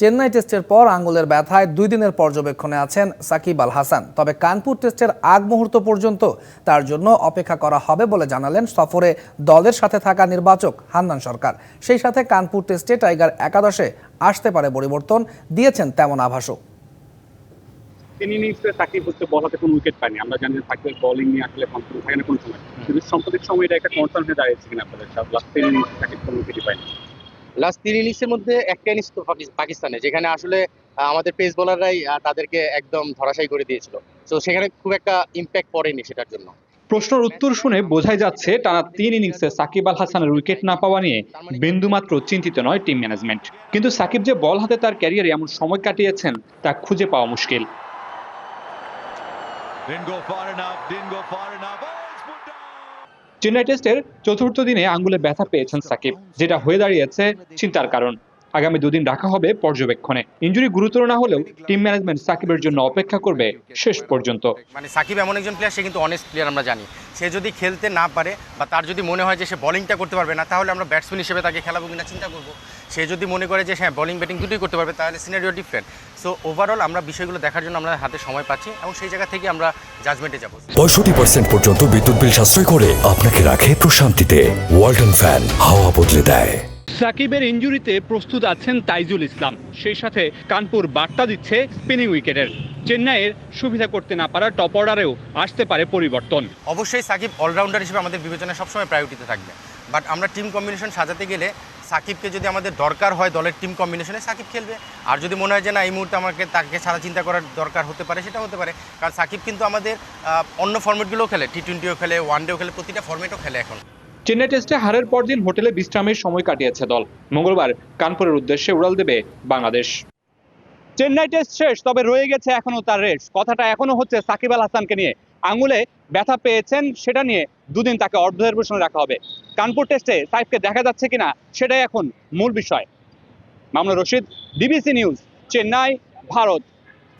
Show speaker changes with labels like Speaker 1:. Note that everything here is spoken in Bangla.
Speaker 1: চেন্নাই টেস্টের পর আঙ্গুলের ব্যথায় দুই দিনের পর্যবেক্ষণে আছেন সাকিব আল হাসান। তবে কানপুর টেস্টের আগ মুহূর্ত পর্যন্ত তার জন্য অপেক্ষা করা হবে বলে জানালেন সফরে দলের সাথে থাকা নির্বাচক হান্নান সরকার। সেই সাথে কানপুর টেস্টে টাইগার একাদশে আসতে পারে পরিবর্তন দিয়েছেন তেমন আভাসও।
Speaker 2: তিন ইনিংসে সাকিব হচ্ছে কোনো উইকেট পায়নি। আমরা জানি সাকিবের বোলিং নিয়ে আসলে কনফিডেন্স থাকে না কোনো সময়। কিন্তু সময় এটা একটা কনসার্ন হয়ে দাঁড়িয়েছে কিনা আপনাদের? লাস্ট তিন ইনিংসে সাকিব কোনো উইকেটই পায়নি।
Speaker 3: লাস্ট তিন ইনিংসের মধ্যে একটা ইনিংস তো পাকিস্তানে যেখানে আসলে আমাদের পেস বোলাররাই তাদেরকে একদম ধরাশায়ী করে দিয়েছিল। তো সেখানে খুব একটা ইম্প্যাক্ট পড়েনি সেটার জন্য।
Speaker 4: প্রশ্নের উত্তর শুনে বোঝাই যাচ্ছে টানা তিন ইনিংসে সাকিব আল হাসানের উইকেট না পাওয়া নিয়ে বিন্দুমাত্র চিন্তিত নয় টিম ম্যানেজমেন্ট কিন্তু সাকিব যে বল হাতে তার ক্যারিয়ারে এমন সময় কাটিয়েছেন তা খুঁজে পাওয়া মুশকিল। চেন্নাই টেস্টের চতুর্থ দিনে আঙ্গুলে ব্যথা পেয়েছেন সাকিব যেটা হয়ে দাঁড়িয়েছে চিন্তার কারণ। আগামী দুদিন রাখা হবে পর্যবেক্ষণে। ইঞ্জুরি গুরুতর না হলেও টিম ম্যানেজমেন্ট সাকিবের জন্য অপেক্ষা করবে শেষ পর্যন্ত।
Speaker 3: মানে সাকিব এমন একজন প্লেয়ার সে কিন্তু অনেস্ট প্লেয়ার আমরা জানি। সে যদি খেলতে না পারে বা তার যদি মনে হয় যে সে বোলিংটা করতে পারবে না তাহলে আমরা ব্যাটসম্যান হিসেবে তাকে খেলাবো কিনা চিন্তা করব। সে যদি মনে করে যে হ্যাঁ বোলিং ব্যাটিং দুটোই করতে পারবে তাহলে সিনারিও ডিফারেন্ট সো ওভারঅল আমরা বিষয়গুলো দেখার জন্য আমরা হাতে সময় পাচ্ছি এবং সেই জায়গা থেকে আমরা জাজমেন্টে যাব।
Speaker 5: পঁয়ষট্টি পার্সেন্ট পর্যন্ত বিদ্যুৎ বিল সাশ্রয় করে আপনাকে রাখে প্রশান্তিতে। ওয়ালটন ফ্যান হাওয়া বদলে দেয়।
Speaker 4: সাকিবের ইঞ্জুরিতে প্রস্তুত আছেন তাইজুল ইসলাম। সেই সাথে কানপুর বার্তা দিচ্ছে স্পিনিং উইকেটের। চেন্নাইয়ের সুবিধা করতে না পারা টপ অর্ডারেও আসতে পারে পরিবর্তন।
Speaker 3: অবশ্যই সাকিব অলরাউন্ডার হিসেবে আমাদের বিবেচনায় সবসময় প্রায়োরিটিতে থাকবে। বাট আমরা টিম কম্বিনেশন সাজাতে গেলে সাকিবকে যদি আমাদের দরকার হয় দলের টিম কম্বিনেশনে সাকিব খেলবে। আর যদি মনে হয় যে না, এই মুহূর্তে আমাকে তাকে ছাড়া চিন্তা করার দরকার হতে পারে সেটা হতে পারে। কারণ সাকিব কিন্তু আমাদের অন্য ফর্মেটগুলোও খেলে। টি টোয়েন্টিও খেলে ওয়ান ডেও খেলে, প্রতিটা ফর্মেটও খেলে এখন।
Speaker 4: চেন্নাই টেস্টে হারের পর দিন হোটেলে বিশ্রামের সময় কাটিয়েছে দল। মঙ্গলবার কানপুরের উদ্দেশ্যে উড়াল দেবে বাংলাদেশ। চেন্নাই টেস্ট শেষ, তবে রয়ে গেছে এখনও তার রেস কথাটা এখনও হচ্ছে সাকিব আল হাসানকে নিয়ে। আঙুলে ব্যথা পেয়েছেন সেটা নিয়ে দুদিন তাকে অর্ধনির্বাসনে রাখা হবে। কানপুর টেস্টে সাইফকে দেখা যাচ্ছে কিনা সেটাই এখন মূল বিষয়। Mamunur Rashid DBC news, Chennai, Bharat.